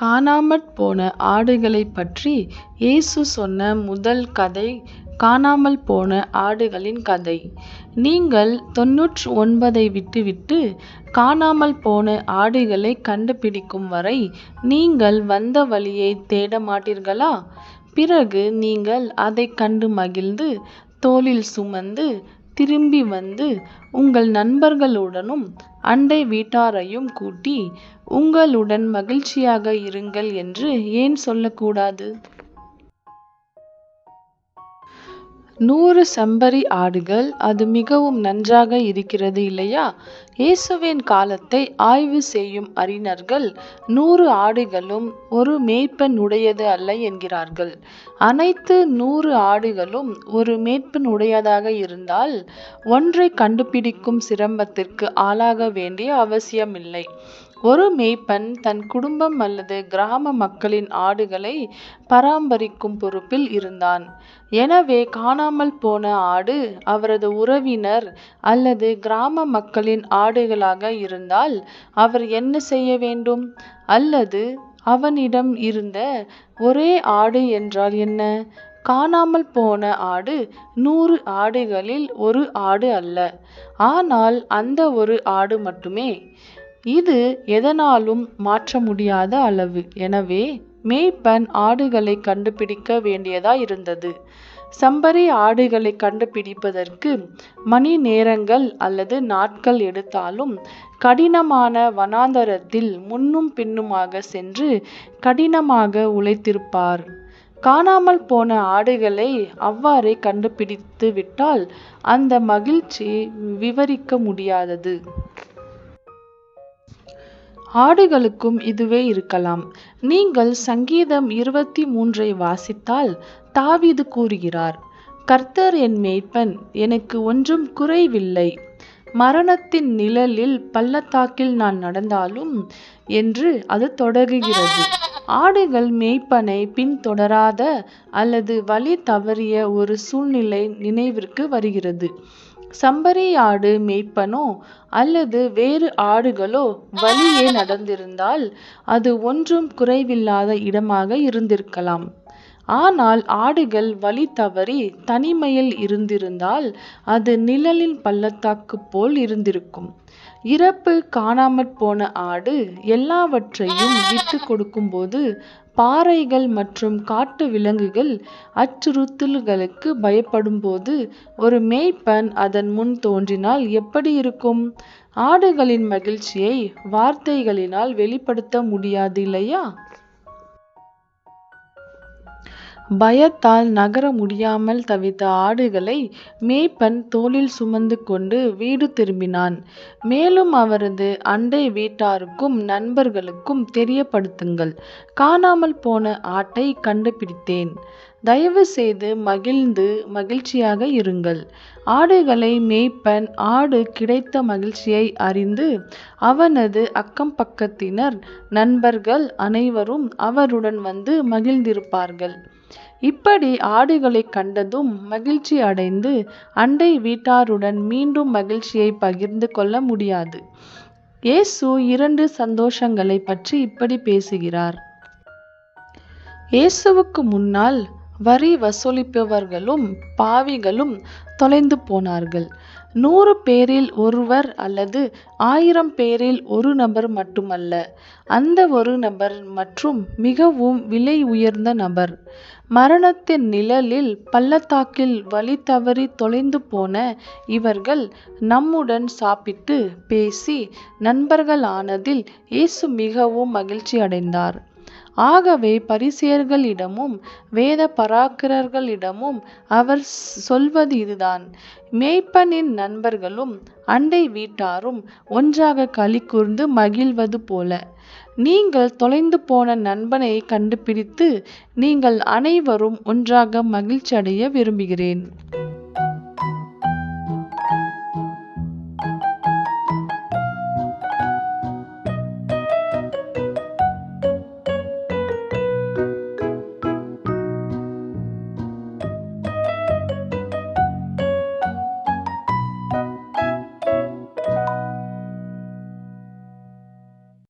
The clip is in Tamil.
காணாமற் போன ஆடுகளைப் பற்றி இயேசு சொன்ன முதல் கதை காணாமல் போன ஆடுகளின் கதை. நீங்கள் தொண்ணூற்று ஒன்பதை விட்டுவிட்டு காணாமல் போன ஆடுகளை கண்டுபிடிக்கும் வரை நீங்கள் வந்த வழியைத் தேட மாட்டீர்களா? பிறகு நீங்கள் அதைக் கண்டு மகிழ்ந்து தோளில் சுமந்து திரும்பி வந்து உங்கள் நண்பர்களுடனும் அண்டை வீட்டாரையும் கூட்டி உங்களுடன் மகிழ்ச்சியாக இருங்கள் என்று ஏன் சொல்லக்கூடாது? நூறு செம்பரி ஆடுகள் அது மிகவும் நன்றாக இருக்கிறது இல்லையா? இயேசுவின் காலத்தை ஆய்வு செய்யும் அறிஞர்கள் நூறு ஆடுகளும் ஒரு மேய்ப்பனுடையது அல்ல என்கிறார்கள். அனைத்து நூறு ஆடுகளும் ஒரு மேய்ப்பனுடையதாக இருந்தால் ஒன்றைக் கண்டுபிடிக்கும் சிரமத்திற்கு ஆளாக வேண்டிய அவசியமில்லை. ஒரு மேய்ப்பன் தன் குடும்பம் அல்லது கிராம மக்களின் ஆடுகளை பராமரிக்கும் பொறுப்பில் இருந்தான். எனவே காணாமல் போன ஆடு அவரது உறவினர் அல்லது கிராம மக்களின் ஆடுகளாக இருந்தால் அவர் என்ன செய்ய வேண்டும்? அல்லது அவனிடம் இருந்த ஒரே ஆடு என்றால் என்ன? காணாமல் போன ஆடு நூறு ஆடுகளில் ஒரு ஆடு அல்ல. ஆனால் அந்த ஒரு ஆடு மட்டுமே. இது எதனாலும் மாற்ற முடியாத அளவு. எனவே மேய்ப்பன் ஆடுகளை கண்டுபிடிக்க வேண்டியதாயிருந்தது. சம்பரி ஆடுகளை கண்டுபிடிப்பதற்கு மணி நேரங்கள் அல்லது நாட்கள் எடுத்தாலும் கடினமான வனாந்தரத்தில் முன்னும் பின்னுமாக சென்று கடினமாக உழைத்திருப்பார். காணாமல் போன ஆடுகளை அவ்வாறே கண்டுபிடித்து விட்டால் அந்த மகிழ்ச்சி விவரிக்க முடியாதது. ஆடுகளுக்கும் இதுவே இருக்கலாம். நீங்கள் சங்கீதம் இருபத்தி மூன்றை வாசித்தால் தாவீது கூறுகிறார் கர்த்தர் என் மேய்ப்பன் எனக்கு ஒன்றும் குறைவில்லை. மரணத்தின் நிழலில் பள்ளத்தாக்கில் நான் நடந்தாலும் என்று அது தொடர்கிறது ஆடுகள் மேய்ப்பனை பின்தொடராத அல்லது வழி தவறிய ஒரு சூழ்நிலை நினைவிற்கு வருகிறது. செம்மறியாடு மேய்ப்பனோ அல்லது வேறு ஆடுகளோ வழியே நடந்திருந்தால் அது ஒன்றும் குறைவில்லாத இடமாக இருந்திருக்கலாம். ஆனால் ஆடுகள் வழி தவறி தனிமையில் இருந்திருந்தால் அது நிழலின் பள்ளத்தாக்கு போல் இருந்திருக்கும். இறப்பு காணாமற் போன ஆடு எல்லாவற்றையும் விட்டுக் கொடுக்கும்போது பாறைகள் மற்றும் காட்டு விலங்குகள் அச்சுறுத்தல்களுக்கு பயப்படும்போது ஒரு மேய்ப்பன் அதன் முன் தோன்றினால் எப்படி இருக்கும்? ஆடுகளின் மகிழ்ச்சியை வார்த்தைகளினால் வெளிப்படுத்த முடியாது இல்லையா? பயத்தால் நகர முடியாமல் தவித்த ஆடுகளை மேய்ப்பன் தோளில் சுமந்து கொண்டு வீடு திரும்பினான். மேலும் அவரது அண்டை வீட்டாருக்கும் நண்பர்களுக்கும் தெரியப்படுத்துங்கள் காணாமல் போன ஆட்டை கண்டுபிடித்தேன். தயவு செய்து மகிழ்ந்து மகிழ்ச்சியாக இருங்கள். ஆடுகளை மேய்ப்பன் ஆடு கிடைத்த மகிழ்ச்சியை அறிந்து அவனது அக்கம் பக்கத்தினர் நண்பர்கள் அனைவரும் அவருடன் வந்து மகிழ்ந்திருப்பார்கள். இப்படி ஆடுகளை கண்டதும் மகிழ்ச்சி அடைந்து அண்டை வீட்டாருடன் மீண்டும் மகிழ்ச்சியை பகிர்ந்து கொள்ள முடியாது. இயேசு இரண்டு சந்தோஷங்களைப் பற்றி இப்படி பேசுகிறார். இயேசுவுக்கு முன்னால் வரி வசூலிப்பவர்களும் பாவிகளும் தொலைந்து போனார்கள். நூறு பேரில் ஒருவர் அல்லது ஆயிரம் பேரில் ஒரு நபர் மட்டுமல்ல. அந்த ஒரு நபர் மற்றும் மிகவும் விலை உயர்ந்த நபர். மரணத்தின் நிழலில் பள்ளத்தாக்கில் வழி தவறித் தொலைந்து போன இவர்கள் நம்முடன் சாப்பிட்டு பேசி நண்பர்களானதில் இயேசு மிகவும் மகிழ்ச்சி அடைந்தார் ஆகவே பரிசேயர்களிடமும் வேத பராக்கிரர்களிடமும் அவர் சொல்வது இதுதான் மேய்ப்பனின் நண்பர்களும் அண்டை வீட்டாரும் ஒன்றாக களி கூர்ந்து மகிழ்வது போல. நீங்கள் தொலைந்து போன நண்பனைக் கண்டுபிடித்து நீங்கள் அனைவரும் ஒன்றாக மகிழ்ச்சியடைய விரும்புகிறேன்.